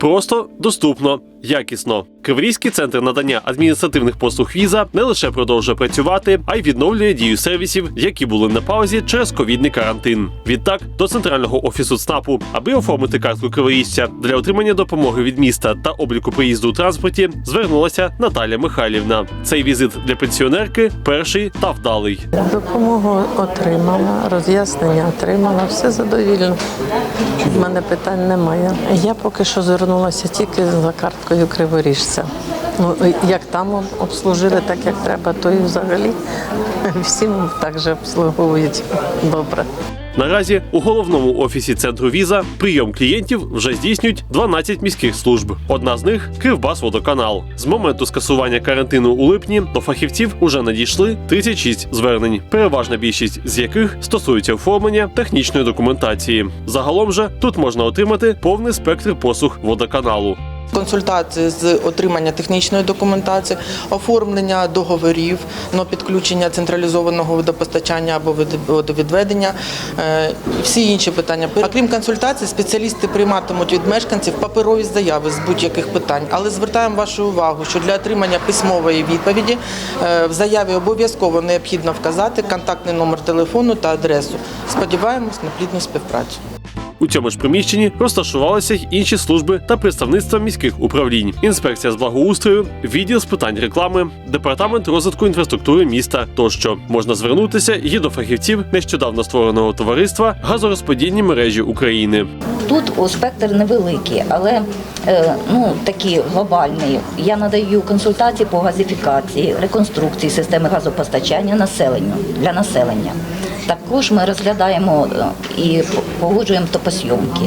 просто, доступно, якісно. Криворізький центр надання адміністративних послуг віза не лише продовжує працювати, а й відновлює дію сервісів, які були на паузі через ковідний карантин. Відтак до центрального офісу ЦНАПу, аби оформити картку криворіжця для отримання допомоги від міста та обліку приїзду у транспорті, звернулася Наталя Михайлівна. Цей візит для пенсіонерки перший та вдалий. Допомогу отримала, роз'яснення отримала, все задовільно. У мене питань немає. Я поки що звернулася тільки за карткою криворіжця. Ну, як там обслужили так, як треба, то і взагалі всім так же обслуговують добре. Наразі у головному офісі центру віза прийом клієнтів вже здійснюють 12 міських служб. Одна з них Кривбасводоканал. З моменту скасування карантину у липні до фахівців уже надійшли 36 звернень, переважна більшість з яких стосується оформлення технічної документації. Загалом же тут можна отримати повний спектр послуг водоканалу. Консультації з отримання технічної документації, оформлення договорів, ну, підключення централізованого водопостачання або від- водовідведення е, всі інші питання. А крім консультацій, спеціалісти прийматимуть від мешканців паперові заяви з будь-яких питань. Але звертаємо вашу увагу, що для отримання письмової відповіді е, в заяві обов'язково необхідно вказати контактний номер телефону та адресу. Сподіваємось на плідну співпрацю. У цьому ж приміщенні розташувалися й інші служби та представництва міських управлінь, інспекція з благоустрою, відділ з питань реклами, департамент розвитку інфраструктури міста тощо можна звернутися і до фахівців нещодавно створеного товариства газорозподільні мережі України. Тут спектр невеликий, але е, ну такі глобальний. Я надаю консультації по газифікації, реконструкції системи газопостачання населенню для населення. Також ми розглядаємо е, і погоджуємо топосйомки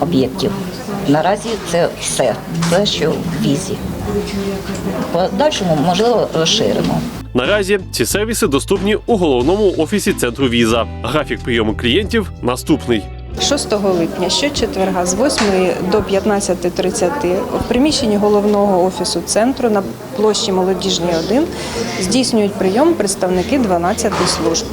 об'єктів. Наразі це все, те, що в візі. Подальшому можливо розширимо. Наразі ці сервіси доступні у головному офісі центру віза. Графік прийому клієнтів наступний. 6 липня щочетверга з 8 до 15.30 в приміщенні головного офісу центру на площі Молодіжній 1 здійснюють прийом представники 12 служб.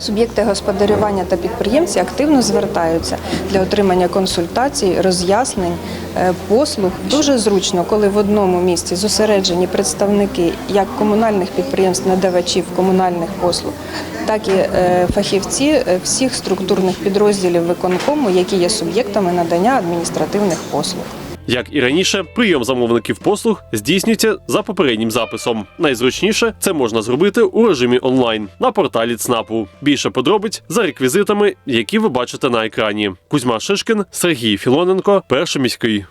Суб'єкти господарювання та підприємці активно звертаються для отримання консультацій, роз'яснень, е, послуг. Дуже зручно, коли в одному місці зосереджені представники як комунальних підприємств, надавачів комунальних послуг, так і е, фахівці е, всіх структурних підрозділів виконкому, які є суб'єктами надання адміністративних послуг. Як і раніше, прийом замовників послуг здійснюється за попереднім записом. Найзручніше це можна зробити у режимі онлайн на порталі ЦНАПу. Більше подробиць за реквізитами, які ви бачите на екрані. Кузьма Шишкін, Сергій Філоненко, перший міський.